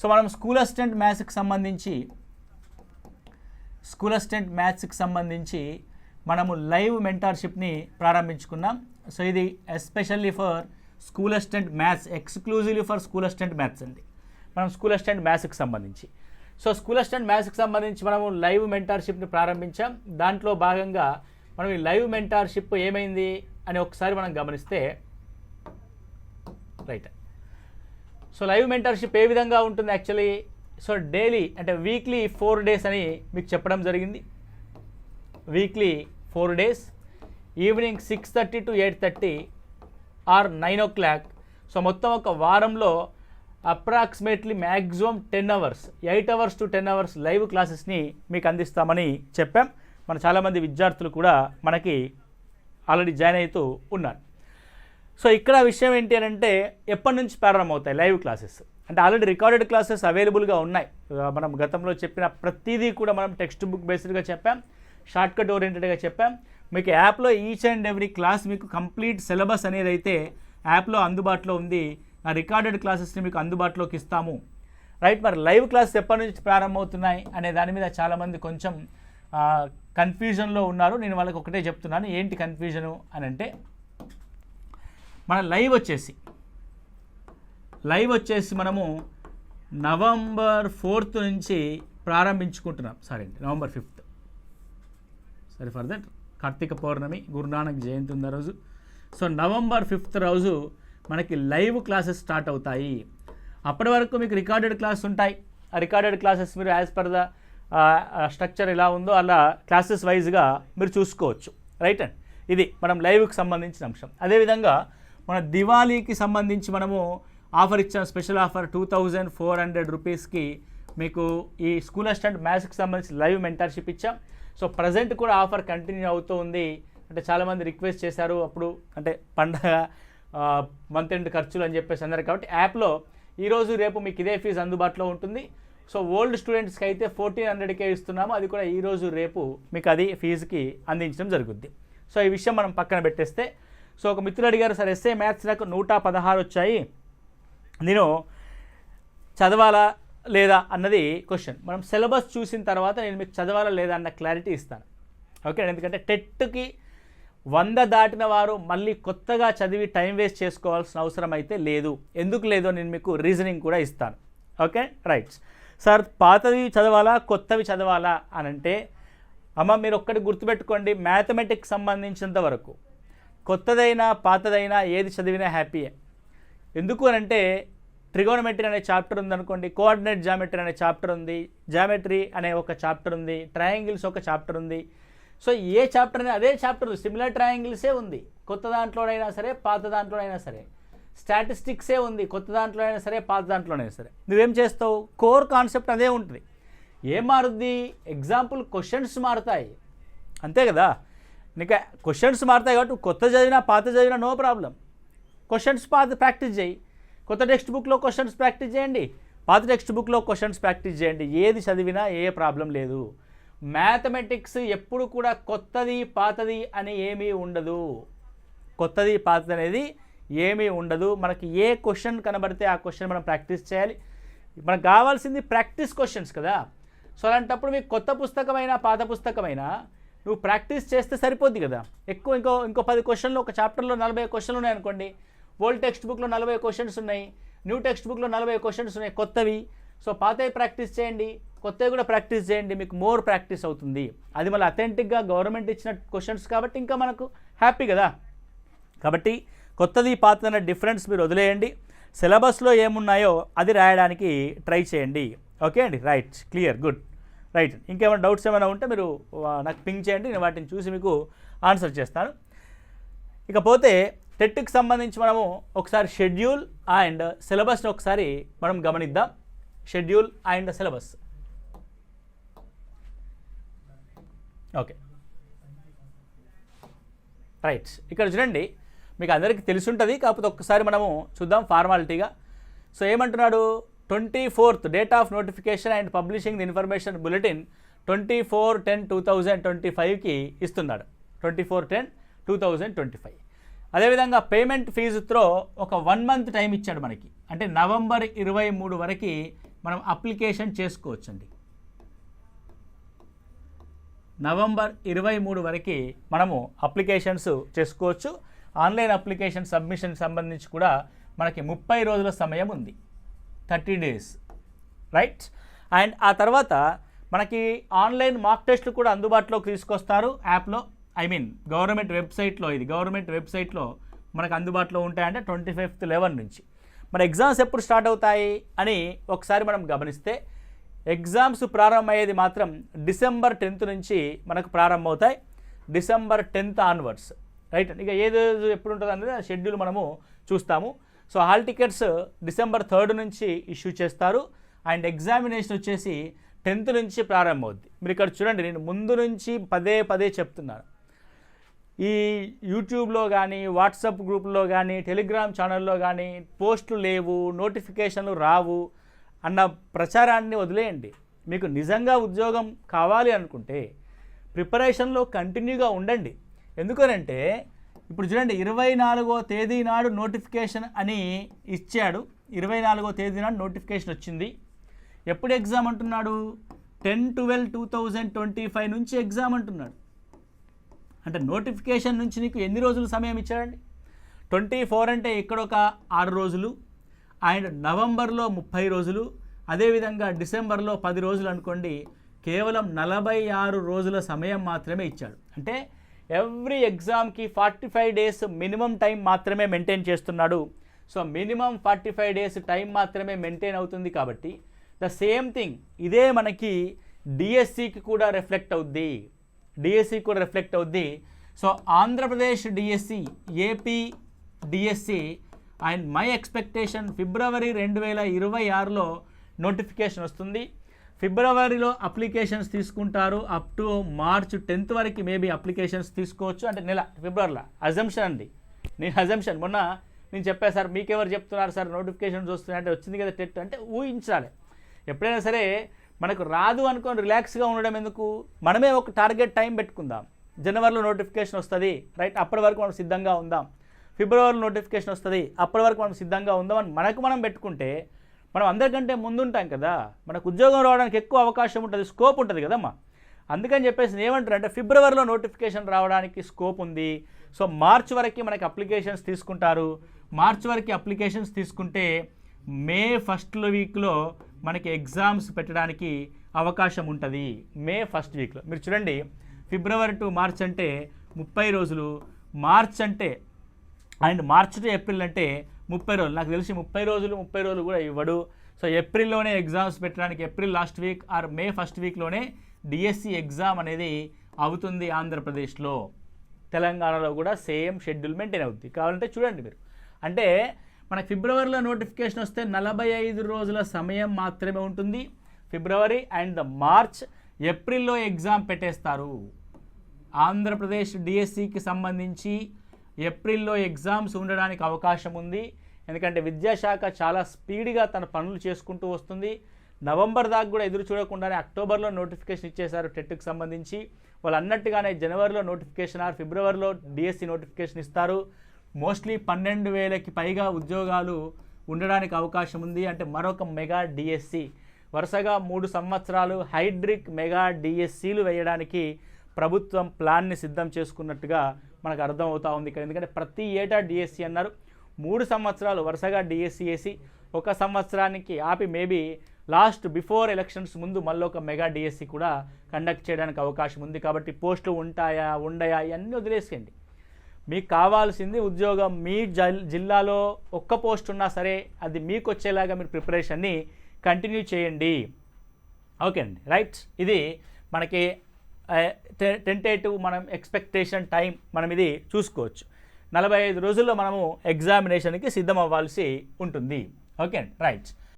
So మనం school assistant మ్యాథ్స్కి సంబంధించి స్కూల్ అసిస్టెంట్ మ్యాథ్స్కి సంబంధించి మనము లైవ్ మెంటార్షిప్ని ప్రారంభించుకున్నాం. సో ఇది especially for school assistant maths exclusively for school assistant maths అండి. మనం స్కూల్ అసిస్టెంట్ మ్యాథ్స్కి సంబంధించి. సో స్కూల్ అసిస్టెంట్ మ్యాథ్స్కి సంబంధించి మనము లైవ్ మెంటార్షిప్ని ప్రారంభించాం. దాంట్లో భాగంగా మనం ఈ లైవ్ మెంటార్షిప్ ఏమైంది అని ఒకసారి మనం గమనిస్తే రైట్. సో లైవ్ మెంటర్షిప్ ఏ విధంగా ఉంటుంది యాక్చువల్లీ సో డైలీ అంటే వీక్లీ ఫోర్ డేస్ అని మీకు చెప్పడం జరిగింది. Weekly four days evening six thirty to eight thirty or nine o'clock so మొత్తం ఒక వారంలో approximately maximum ten hours eight hours to ten hours live క్లాసెస్ని మీకు అందిస్తామని చెప్పాం. మన చాలామంది విద్యార్థులు కూడా మనకి ఆల్రెడీ జాయిన్ అవుతూ ఉన్నారు. సో ఇక్కడ విషయం ఏంటి అని అంటే ఎప్పటి నుంచి ప్రారంభమవుతాయి లైవ్ క్లాసెస్. అంటే ఆల్రెడీ రికార్డెడ్ క్లాసెస్ అవైలబుల్గా ఉన్నాయి. మనం గతంలో చెప్పిన ప్రతిదీ కూడా మనం టెక్స్ట్ బుక్ బేస్డ్గా చెప్పాం. షార్ట్కట్ ఓరియంటెడ్గా చెప్పాం. మీకు యాప్లో ఈచ్ అండ్ ఎవ్రీ క్లాస్ మీకు కంప్లీట్ సిలబస్ అనేది అయితే యాప్లో అందుబాటులో ఉంది. ఆ రికార్డెడ్ క్లాసెస్ని మీకు అందుబాటులోకి ఇస్తాము. రైట్ మరి లైవ్ క్లాస్ ఎప్పటి నుంచి ప్రారంభమవుతున్నాయి అనే దాని మీద చాలామంది కొంచెం కన్ఫ్యూజన్లో ఉన్నారు. నేను వాళ్ళకి ఒకటే చెప్తున్నాను. ఏంటి కన్ఫ్యూజను అని అంటే మన లైవ్ వచ్చేసి లైవ్ వచ్చేసి మనము నవంబర్ ఫోర్త్ నుంచి ప్రారంభించుకుంటున్నాం. సారీ అండి నవంబర్ ఫిఫ్త్. సరే ఫర్ దట్ కార్తీక పౌర్ణమి గురునానక్ జయంతి ఉంది రోజు. సో నవంబర్ ఫిఫ్త్ రోజు మనకి లైవ్ క్లాసెస్ స్టార్ట్ అవుతాయి. అప్పటి వరకు మీకు రికార్డెడ్ క్లాస్ ఉంటాయి. ఆ రికార్డెడ్ క్లాసెస్ మీరు యాజ్ పర్ ద స్ట్రక్చర్ ఎలా ఉందో అలా క్లాసెస్ వైజ్గా మీరు చూసుకోవచ్చు. రైట్ అండ్ ఇది మనం లైవ్కి సంబంధించిన అంశం. అదేవిధంగా మన దివాళీకి సంబంధించి మనము ఆఫర్ ఇచ్చాం special offer two thousand four hundred రూపీస్కి మీకు ఈ స్కూల్ అసిస్టెంట్ మ్యాథ్స్కి సంబంధించి లైవ్ మెంటర్షిప్ ఇచ్చాం. సో ప్రజెంట్ కూడా ఆఫర్ కంటిన్యూ అవుతూ ఉంది. అంటే చాలామంది రిక్వెస్ట్ చేశారు అప్పుడు అంటే పండగ మంత్ ఎండ్ ఖర్చులు అని చెప్పేసి అన్నారు కాబట్టి యాప్లో ఈరోజు రేపు మీకు ఇదే ఫీజు అందుబాటులో ఉంటుంది. సో ఓల్డ్ స్టూడెంట్స్కి అయితే ఫోర్టీన్ హండ్రెడ్కే ఇస్తున్నాము. అది కూడా ఈరోజు రేపు మీకు అది ఫీజుకి అందించడం జరుగుద్ది. సో ఈ విషయం మనం పక్కన పెట్టేస్తే సో ఒక మిత్రుడు అడిగారు సార్ ఎస్ఏ మ్యాథ్స్ నాకు నూట పదహారు వచ్చాయి. నేను చదవాలా లేదా? అన్నది క్వశ్చన్ మనం సిలబస్ చూసిన తర్వాత నేను మీకు చదవాలా లేదా అన్న క్లారిటీ ఇస్తాను. ఓకే ఎందుకంటే టెట్కి వంద దాటిన వారు మళ్ళీ కొత్తగా చదివి టైం వేస్ట్ చేసుకోవాల్సిన అవసరం అయితే లేదు. ఎందుకు లేదో నేను మీకు రీజనింగ్ కూడా ఇస్తాను. ఓకే రైట్ సార్ పాతవి చదవాలా కొత్తవి చదవాలా? అని అంటే అమ్మ మీరు ఒక్కటి గుర్తుపెట్టుకోండి మ్యాథమెటిక్స్ సంబంధించినంత వరకు. కొత్తదైనా పాతదైనా ఏది చదివినా హ్యాపీయే. ఎందుకు అంటే ట్రిగోనమెట్రీ అనే చాప్టర్ ఉందనుకోండి కోఆర్డినేట్ జామెట్రీ అనే చాప్టర్ ఉంది జామెట్రీ అనే ఒక చాప్టర్ ఉంది ట్రయాంగిల్స్ ఒక చాప్టర్ ఉంది. సో ఏ చాప్టర్ అయినా అదే చాప్టర్ సిమిలర్ ట్రయాంగిల్సే ఉంది. కొత్త దాంట్లోనైనా సరే పాత దాంట్లోనైనా సరే. స్టాటిస్టిక్సే ఉంది కొత్త దాంట్లో అయినా సరే పాత దాంట్లోనైనా సరే. నువ్వేం చేస్తావు? కోర్ కాన్సెప్ట్ అదే ఉంటుంది. ఏం మారుద్ది? ఎగ్జాంపుల్ క్వశ్చన్స్ మారుతాయి. అంతే కదా? నీకు క్వశ్చన్స్ మారుతాయి కాబట్టి కొత్త చదివినా పాత చదివినా నో ప్రాబ్లం క్వశ్చన్స్ పాత ప్రాక్టీస్ చేయి. కొత్త టెక్స్ట్ బుక్లో క్వశ్చన్స్ ప్రాక్టీస్ చేయండి. పాత టెక్స్ట్ బుక్లో క్వశ్చన్స్ ప్రాక్టీస్ చేయండి. ఏది చదివినా ఏ ప్రాబ్లం లేదు. మ్యాథమెటిక్స్ ఎప్పుడు కూడా కొత్తది పాతది అని ఏమీ ఉండదు. కొత్తది పాతది అనేది ఏమీ ఉండదు. మనకి ఏ క్వశ్చన్ కనబడితే ఆ క్వశ్చన్ మనం ప్రాక్టీస్ చేయాలి. మనకు కావాల్సింది ప్రాక్టీస్ క్వశ్చన్స్ కదా. సో అలాంటప్పుడు మీకు కొత్త పుస్తకమైనా పాత పుస్తకమైనా నువ్వు ప్రాక్టీస్ చేస్తే సరిపోద్ది కదా. ఎక్కువ ఇంకో ఇంకో పది క్వశ్చన్లు ఒక చాప్టర్లో నలభై క్వశ్చన్లు ఉన్నాయి అనుకోండి. ఓల్డ్ టెక్స్ట్ బుక్లో నలభై క్వశ్చన్స్ ఉన్నాయి. న్యూ టెక్స్ట్ బుక్లో నలభై క్వశ్చన్స్ ఉన్నాయి. కొత్తవి. సో పాతవి ప్రాక్టీస్ చేయండి. కొత్తవి కూడా ప్రాక్టీస్ చేయండి. మీకు మోర్ ప్రాక్టీస్ అవుతుంది. అది మళ్ళీ అథెంటిక్గా గవర్నమెంట్ ఇచ్చిన క్వశ్చన్స్ కాబట్టి ఇంకా మనకు హ్యాపీ కదా. కాబట్టి కొత్తది పాతదన్న డిఫరెన్స్ మీరు వదిలేయండి. సిలబస్లో ఏమున్నాయో అది రాయడానికి ట్రై చేయండి. ఓకే అండి? రైట్. క్లియర్. గుడ్. రైట్. ఇంకేమైనా డౌట్స్ ఏమైనా ఉంటే మీరు నాకు పింక్ చేయండి నేను వాటిని చూసి మీకు ఆన్సర్ చేస్తాను. ఇకపోతే టెట్కి సంబంధించి మనము ఒకసారి షెడ్యూల్ అండ్ సిలబస్ని ఒకసారి మనం గమనిద్దాం. Schedule and syllabus. Okay. Right. ఇక్కడ చూడండి మీకు అందరికీ తెలిసి ఉంటుంది కాకపోతే ఒక్కసారి మనము చూద్దాం ఫార్మాలిటీగా. సో ఏమంటున్నాడు? Twenty fourth date of notification and publishing the information bulletin twenty four ten two thousand twenty ఫైవ్కి ఇస్తున్నాడు. Twenty four ten two thousand twenty five. అదేవిధంగా పేమెంట్ ఫీజుతో ఒక వన్ మంత్ టైం ఇచ్చాడు మనకి. అంటే నవంబర్ ఇరవై మూడు వరకు మనం అప్లికేషన్ చేసుకోవచ్చండి. నవంబర్ ఇరవై మూడు వరకు మనము అప్లికేషన్స్ చేసుకోవచ్చు. ఆన్లైన్ అప్లికేషన్ సబ్మిషన్ సంబంధించి కూడా మనకి ముప్పై రోజుల సమయం ఉంది. Thirty days right? అండ్ ఆ తర్వాత మనకి ఆన్లైన్ మాక్ టెస్ట్లు కూడా అందుబాటులోకి తీసుకొస్తారు యాప్లో. ఐ మీన్ గవర్నమెంట్ వెబ్సైట్లో ఇది గవర్నమెంట్ వెబ్సైట్లో మనకు అందుబాటులో ఉంటాయంటే ట్వంటీ ఫిఫ్త్ లెవెన్ నుంచి. మన ఎగ్జామ్స్ ఎప్పుడు స్టార్ట్ అవుతాయి అని ఒకసారి మనం గమనిస్తే ఎగ్జామ్స్ ప్రారంభమయ్యేది మాత్రం డిసెంబర్ టెన్త్ నుంచి మనకు ప్రారంభమవుతాయి. December tenth onwards right? ఇక ఏది ఎప్పుడు ఉంటుంది అనేది ఆ షెడ్యూల్ మనము చూస్తాము. So hall tickets December third నుంచి ఇష్యూ చేస్తారు. అండ్ ఎగ్జామినేషన్ వచ్చేసి టెన్త్ నుంచి ప్రారంభమవుద్ది. మీరు ఇక్కడ చూడండి నేను ముందు నుంచి పదే పదే చెప్తున్నాను. ఈ యూట్యూబ్లో కానీ వాట్సాప్ గ్రూప్లో కానీ టెలిగ్రామ్ ఛానల్లో కానీ పోస్టులు లేవు నోటిఫికేషన్లు రావు అన్న ప్రచారాన్ని వదిలేయండి. మీకు నిజంగా ఉద్యోగం కావాలి అనుకుంటే ప్రిపరేషన్లో కంటిన్యూగా ఉండండి. ఎందుకనంటే ఇప్పుడు చూడండి ఇరవై నాలుగో తేదీ నాడు నోటిఫికేషన్ అని ఇచ్చాడు. ఇరవై నాలుగో తేదీ నాడు నోటిఫికేషన్ వచ్చింది. ఎప్పుడు ఎగ్జామ్ అంటున్నాడు? Ten twelve two thousand twenty five నుంచి ఎగ్జామ్ అంటున్నాడు. అంటే నోటిఫికేషన్ నుంచి నీకు ఎన్ని రోజులు సమయం ఇచ్చాడండి? ట్వంటీ ఫోర్ అంటే ఇక్కడ ఒక ఆరు రోజులు. అండ్ నవంబర్లో ముప్పై రోజులు. అదేవిధంగా డిసెంబర్లో పది రోజులు అనుకోండి కేవలం నలభై ఆరు రోజుల సమయం మాత్రమే ఇచ్చాడు. అంటే ఎవ్రీ ఎగ్జామ్కి forty five days minimum time మాత్రమే మెయింటైన్ చేస్తున్నాడు. So minimum forty five days time మాత్రమే మెయింటైన్ అవుతుంది కాబట్టి ద సేమ్ థింగ్ ఇదే మనకి డిఎస్సికి కూడా రిఫ్లెక్ట్ అవుద్ది. డిఎస్సి కూడా రిఫ్లెక్ట్ అవుద్ది. So Andhra Pradesh DSC AP DSC and my expectation ఫిబ్రవరి రెండు వేల ఇరవై ఆరులో నోటిఫికేషన్ వస్తుంది. ఫిబ్రవరిలో అప్లికేషన్స్ తీసుకుంటారు అప్ టు మార్చ్ టెన్త్ వరకు మేబీ అప్లికేషన్స్ తీసుకోవచ్చు. అంటే నెల ఫిబ్రవరిలో. అజంప్షన్ అండి. నేను అజంప్షన్ మొన్న నేను చెప్పాను సార్ మీకెవరు చెప్తున్నారు? సార్ నోటిఫికేషన్స్ వస్తున్నాయి. అంటే వచ్చింది కదా టెట్ అంటే ఊహించాలి. ఎప్పుడైనా సరే మనకు రాదు అనుకొని రిలాక్స్గా ఉండడం ఎందుకు? మనమే ఒక టార్గెట్ టైం పెట్టుకుందాం. జనవరిలో నోటిఫికేషన్ వస్తుంది రైట్? అప్పటి వరకు మనం సిద్ధంగా ఉందాం. ఫిబ్రవరిలో నోటిఫికేషన్ వస్తుంది అప్పటి వరకు మనం సిద్ధంగా ఉందాం అని మనకు మనం పెట్టుకుంటే మనం అందరికంటే ముందుంటాం కదా. మనకు ఉద్యోగం రావడానికి ఎక్కువ అవకాశం ఉంటుంది స్కోప్ ఉంటుంది కదమ్మా. అందుకని చెప్పేసి ఏమంటారు అంటే ఫిబ్రవరిలో నోటిఫికేషన్ రావడానికి స్కోప్ ఉంది. సో మార్చ్ వరకు మనకి అప్లికేషన్స్ తీసుకుంటారు. మార్చ్ వరకు అప్లికేషన్స్ తీసుకుంటే మే ఫస్ట్ వీక్లో మనకి ఎగ్జామ్స్ పెట్టడానికి అవకాశం ఉంటుంది. మే ఫస్ట్ వీక్లో మీరు చూడండి ఫిబ్రవరి టు మార్చ్ అంటే ముప్పై రోజులు. మార్చ్ అంటే అండ్ మార్చ్ టు ఏప్రిల్ అంటే ముప్పై రోజులు. నాకు తెలిసి ముప్పై రోజులు ముప్పై రోజులు కూడా ఇవ్వడు. సో ఏప్రిల్లోనే ఎగ్జామ్స్ పెట్టడానికి April last week or May first వీక్లోనే DSC exam అనేది అవుతుంది ఆంధ్రప్రదేశ్లో. తెలంగాణలో కూడా సేమ్ షెడ్యూల్ మెయింటైన్ అవుతుంది కావాలంటే చూడండి మీరు. అంటే మనకి ఫిబ్రవరిలో నోటిఫికేషన్ వస్తే నలభై ఐదు రోజుల సమయం మాత్రమే ఉంటుంది. ఫిబ్రవరి అండ్ ద మార్చ్ ఏప్రిల్లో ఎగ్జామ్ పెట్టేస్తారు. ఆంధ్రప్రదేశ్ డిఎస్సికి సంబంధించి ఏప్రిల్లో ఎగ్జామ్స్ ఉండడానికి అవకాశం ఉంది. ఎందుకంటే విద్యాశాఖ చాలా స్పీడ్గా తన పనులు చేసుకుంటూ వస్తుంది. నవంబర్ దాకా కూడా ఎదురు చూడకుండానే అక్టోబర్లో నోటిఫికేషన్ ఇచ్చేశారు టెట్కి సంబంధించి. వాళ్ళు అన్నట్టుగానే జనవరిలో నోటిఫికేషన్ ఆర్ ఫిబ్రవరిలో డిఎస్సి నోటిఫికేషన్ ఇస్తారు. మోస్ట్లీ పన్నెండు వేలకి పైగా ఉద్యోగాలు ఉండడానికి అవకాశం ఉంది. అంటే మరొక మెగా డిఎస్సి. వరుసగా మూడు సంవత్సరాలు హైడ్రిక్ మెగా డిఎస్సీలు వేయడానికి ప్రభుత్వం ప్లాన్ని సిద్ధం చేసుకున్నట్టుగా మనకు అర్థం అవుతా ఉంది ఇక్కడ. ఎందుకంటే ప్రతి ఏటా డిఎస్సి అన్నారు. మూడు సంవత్సరాలు వరుసగా డిఎస్సి వేసి ఒక సంవత్సరానికి ఆపి మేబీ లాస్ట్ బిఫోర్ ఎలక్షన్స్ ముందు మళ్ళీ ఒక మెగా డిఎస్సి కూడా కండక్ట్ చేయడానికి అవకాశం ఉంది. కాబట్టి పోస్టులు ఉంటాయా ఉండయా ఇవన్నీ వదిలేసేయండి మీకు కావాల్సింది ఉద్యోగం. మీ జల్ జిల్లాలో ఒక్క పోస్ట్ ఉన్నా సరే అది మీకు వచ్చేలాగా మీరు ప్రిపరేషన్ని కంటిన్యూ చేయండి. ఓకే అండి. రైట్. ఇది మనకి టెంటేటివ్ మనం ఎక్స్పెక్టేషన్ టైం మనం ఇది చూసుకోవచ్చు. నలభై ఐదు రోజుల్లో మనము ఎగ్జామినేషన్కి సిద్ధం అవ్వాల్సి ఉంటుంది. ఓకే అండి రైట్